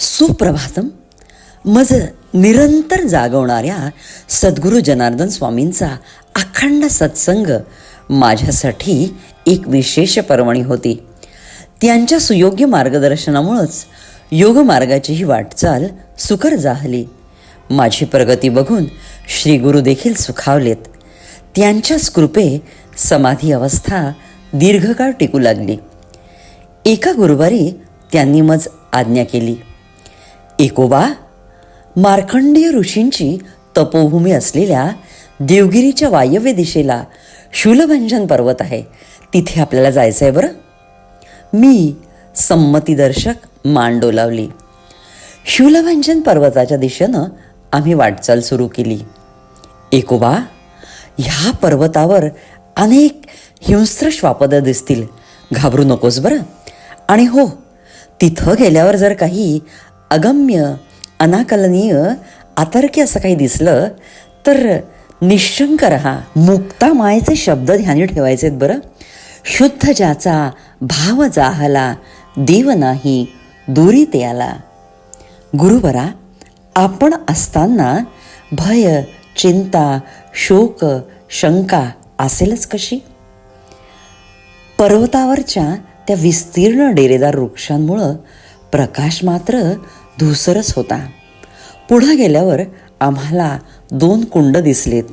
सुप्रभातम. मज निरंतर जागवणाऱ्या सद्गुरू जनार्दन स्वामींचा अखंड सत्संग माझ्यासाठी एक विशेष पर्वणी होती. त्यांच्या सुयोग्य मार्गदर्शनामुळंच योगमार्गाची ही वाटचाल सुकर जाहली माझी प्रगती बघून श्री गुरु देखील सुखावलेत. त्यांच्याच कृपे समाधी अवस्था दीर्घकाळ टिकू लागली. एका गुरुवारी त्यांनी मज आज्ञा केली. एकोबा मार्खंडीय ऋषींची तपोभूमी असलेल्या देवगिरीच्या वायव्य दिशेला शूलभंजन पर्वत आहे. तिथे आपल्याला जायचं आहे बरं? मी संमतीदर्शक मान डोलावली शूलभंजन पर्वताच्या दिशेनं आम्ही वाटचाल सुरू केली. एकोबा ह्या पर्वतावर अनेक हिंस्त्र श्वापदं दिसतील. घाबरू नकोस बरं? आणि हो तिथं गेल्यावर जर काही अगम्य अनाकलनीय अतर्क्य असं काही दिसलं तर निशंक रहा. मुक्ता मायेचे शब्द ध्यानी ठेवायचे आहेत बरं. शुद्ध ज्याचा भाव जाहला देव नाही दुरी ते आला गुरुवरा आपण असताना भय चिंता शोक शंका असेलच कशी? पर्वतावरच्या त्या विस्तीर्ण डेरेदार वृक्षांमुळं प्रकाश मात्र धुसरच होता. पुढं गेल्यावर आम्हाला दोन कुंड दिसलेत.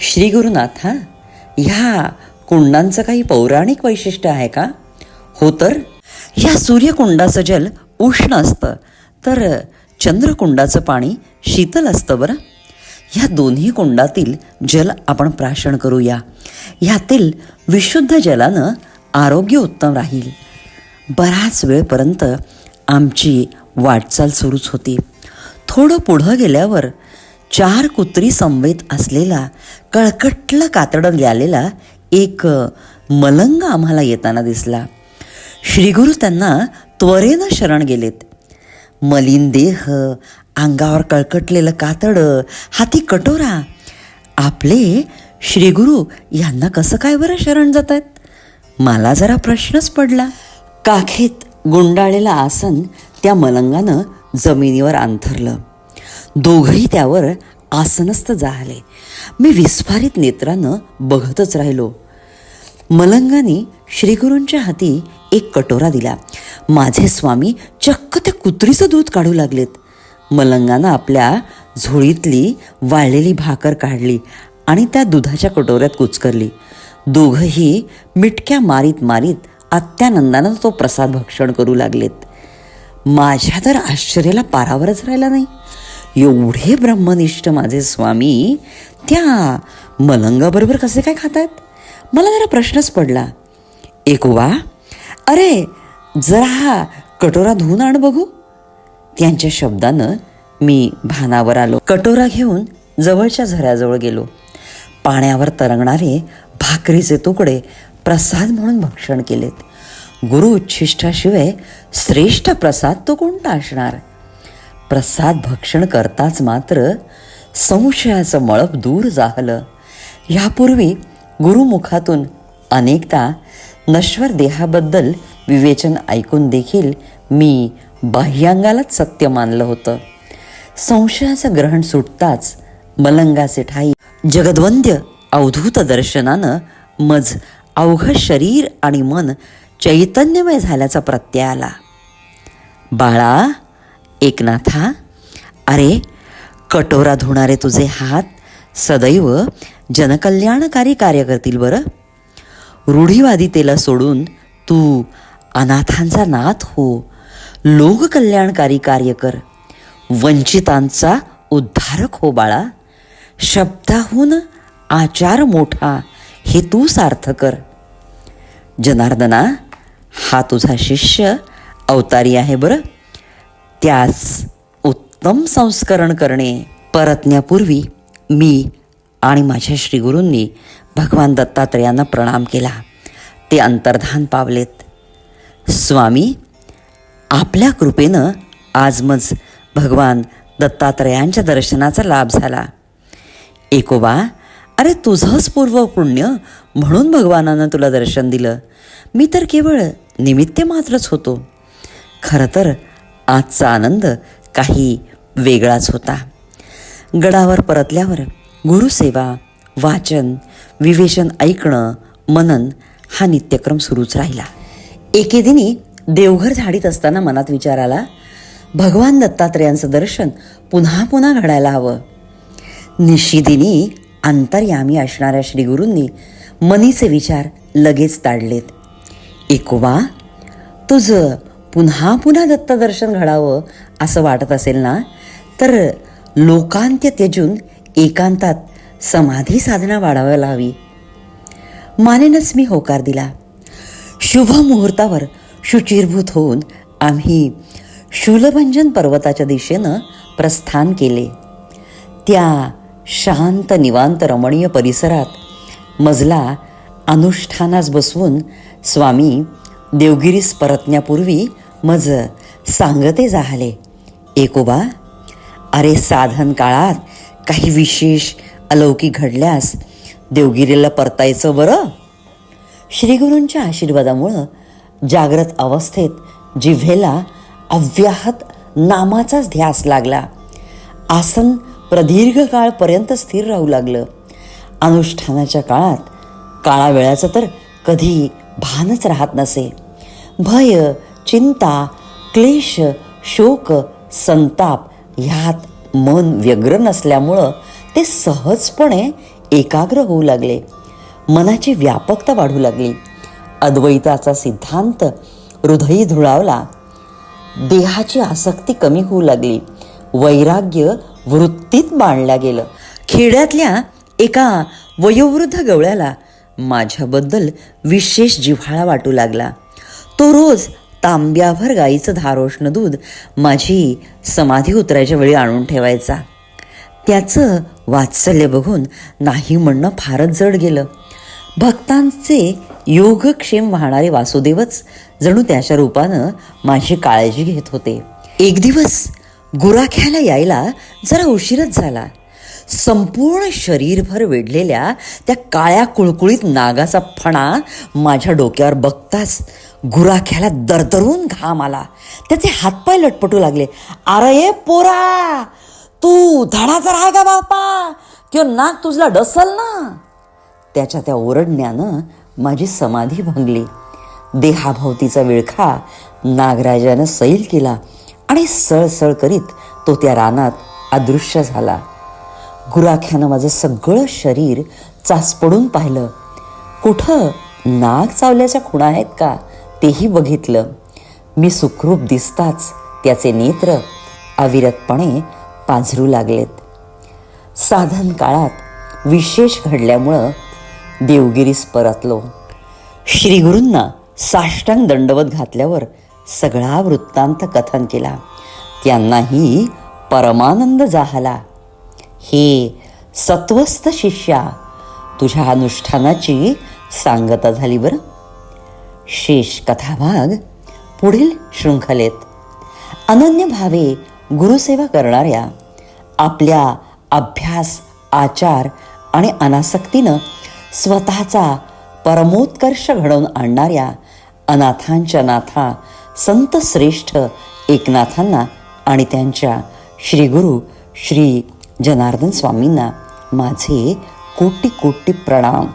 श्री हा? ह्या कुंडांचं काही पौराणिक वैशिष्ट्य आहे का? हो तर? ह्या सूर्यकुंडाचं जल उष्ण असतं तर चंद्रकुंडाचं पाणी शीतल असतं बरं. ह्या दोन्ही कुंडातील जल आपण प्राशन करूया. ह्यातील विशुद्ध जलानं आरोग्य उत्तम राहील. बराच वेळपर्यंत आमची वाटचाल सुरूच होती. थोडं पुढं गेल्यावर चार कुत्री संवेत असलेला कळकटलं कातडं आलेला एक मलंग आम्हाला येताना दिसला. श्रीगुरु त्यांना त्वरेनं शरण गेलेत. मलिन देह अंगावर कळकटलेलं कातडं हाती कटोरा. आपले श्रीगुरु यांना कसं काय बरं शरण जात आहेत मला जरा प्रश्नच पडला. काखेत गुंडाळलेलं आसन त्या मलंगानं जमिनीवर अंथरलं. दोघंही त्यावर आसनस्थ जाहले मी विस्फारित नेत्रानं बघतच राहिलो. मलंगाने श्रीगुरूंच्या हाती एक कटोरा दिला. माझे स्वामी चक्क त्या कुत्रीचं दूध काढू लागलेत. मलंगानं आपल्या झोळीतली वाळलेली भाकर काढली आणि त्या दुधाच्या कटोऱ्यात कुचकरली. दोघंही मिटक्या मारीत मारीत अत्यानंदानं तो प्रसाद भक्षण करू लागलेत. माझ्या तर आश्चर्याला पारावरच राहिला नाही. एवढे ब्रह्मनिष्ठ माझे स्वामी त्या मलंगाबरोबर कसे काय खातात? मला जरा प्रश्नच पडला. एक वा अरे जरा हा कटोरा धुवून आण बघू. त्यांच्या शब्दानं मी भानावर आलो. कटोरा घेऊन जवळच्या झऱ्याजवळ गेलो. पाण्यावर तरंगणारे भाकरीचे तुकडे प्रसाद म्हणून भक्षण केलेत. गुरु उच्छिष्टाशिवाय श्रेष्ठ प्रसाद तो कोणता असणार? प्रसाद भक्षण करताच मात्र संशयाचं मळप दूर जाहलं. ह्यापूर्वी गुरुमुखातून अनेकदा नश्वर देहाबद्दल विवेचन ऐकून देखील मी बाह्यांगालाच सत्य मानलं होतं. संशयाचं ग्रहण सुटताच मलंगाचे ठाई जगद्वंद्य अवधूत दर्शनानं मज अवघ शरीर आणि मन चैतन्यमय झाल्याचा प्रत्यय आला. बाळा एकनाथा अरे कटोरा धुणारे तुझे हात सदैव जनकल्याणकारी कार्य करतील बरं. रूढीवादितेला सोडून तू अनाथांचा नाथ हो. लोककल्याणकारी कार्य कर. वंचितांचा उद्धारक हो बाळा. शब्दाहून आचार मोठा हे तू सार्थ कर. जनार्दना हा तुझा शिष्य अवतारी आहे बरं. त्यास उत्तम संस्करण करणे परतण्यापूर्वी मी आणि माझ्या श्रीगुरूंनी भगवान दत्तात्रयांना प्रणाम केला. ते अंतर्धान पावलेत. स्वामी आपल्या कृपेनं आज मज भगवान दत्तात्रयांच्या दर्शनाचा लाभ झाला. एकोबा अरे तुझंच पूर्व पुण्य म्हणून भगवानानं तुला दर्शन दिलं. मी तर केवळ निमित्त मात्रच होतो. खरं तर आजचा आनंद काही वेगळाच होता. गडावर परतल्यावर गुरुसेवा वाचन विवेचन ऐकणं मनन हा नित्यक्रम सुरूच राहिला. एके दिनी देवघर झाडीत असताना मनात विचार आला भगवान दत्तात्रेयांचं दर्शन पुन्हा पुन्हा घडायला हवं. निशिदिनी अंतर्यामी असणाऱ्या श्रीगुरूंनी मनीचे विचार लगेच ताडलेत. एकोबा तुझं पुन्हा पुन्हा दत्तदर्शन घडावं असं वाटत असेल ना? तर लोकांत्य त्यजून एकांतात समाधी साधना वाढवायला हवी. मानेनच मी होकार दिला. शुभ मुहूर्तावर शुचिरभूत होऊन आम्ही शूलभंजन पर्वताच्या दिशेनं प्रस्थान केले. त्या शांत निवांत रमणीय परिसरात मजला अनुष्ठानास बसवून स्वामी देवगिरीस परतण्यापूर्वी मज सांगते जाहले. एकोबा अरे साधन काळात काही विशेष अलौकिक घडल्यास देवगिरीला परतायचं बरं? श्रीगुरूंच्या आशीर्वादामुळं जाग्रत अवस्थेत जिव्हेला अव्याहत नामाचाच ध्यास लागला. आसन प्रदीर्घ काळपर्यंत स्थिर राहू लागलं. अनुष्ठानाच्या काळात काळा वेळाचं तर कधी भानच राहत नसे. भय चिंता क्लेश शोक संताप ह्यात मन व्यग्र नसल्यामुळं ते सहजपणे एकाग्र होऊ लागले. मनाची व्यापकता वाढू लागली. अद्वैताचा सिद्धांत हृदयी धुळावला. देहाची आसक्ती कमी होऊ लागली. वैराग्य वृत्तीत मांडल्या गेलं. खेड्यातल्या एका वयोवृद्ध गवळ्याला माझ्याबद्दल विशेष जिव्हाळा वाटू लागला. तो रोज तांब्याभर गाईचं धारोष्ण दूध माझी समाधी उतरायच्या वेळी आणून ठेवायचा. त्याचं वात्सल्य बघून नाही म्हणणं फारच जड गेलं. भक्तांचे योगक्षेम वाहणारे वासुदेवच जणू त्याच्या रूपानं माझी काळजी घेत होते. एक दिवस गुराख्याला यायला जरा उशीरच झाला. संपूर्ण शरीरभर वेढलेल्या त्या काळ्या कुळकुळीत नागाचा फणा माझ्या डोक्यावर बघताच गुराख्याला दरदरून घाम आला. त्याचे हातपाय लटपटू लागले. अरे पोरा तू धडाचा राहा का बापा किंवा नाक तुझला डसल ना. त्याच्या त्या ओरडण्यानं माझी समाधी भंगली. देहाभोवतीचा विळखा नागराजानं सैल केला आणि सळसळ करीत तो त्या रानात अदृश्य झाला. गुराख्यानं माझं सगळं शरीर चाचपडून पाहिलं. कुठं नाग चावल्याच्या खुणा आहेत का? तेही बघितलं. मी सुखरूप दिसताच त्याचे नेत्र अविरतपणे पाझरू लागलेत. साधन काळात विशेष घडल्यामुळं देवगिरीस परतलो. श्रीगुरूंना साष्टांग दंडवत घातल्यावर सगळा वृत्तांत कथन केला. त्यांनाही परमानंद जाहला. हे सत्वस्त शिष्या तुझ्या अनुष्ठानाची सांगता झाली बरं. शेष कथाभाग पुढील शृंखलेत. अनन्य भावे गुरुसेवा करणाऱ्या आपल्या अभ्यास आचार आणि अनासक्तीनं स्वतःचा परमोत्कर्ष घडवून आणणाऱ्या अनाथांच्या नाथा संत श्रेष्ठ एकनाथांना आणि त्यांच्या श्रीगुरु श्री जनार्दन स्वामींना माझे कोटी कोटी प्रणाम.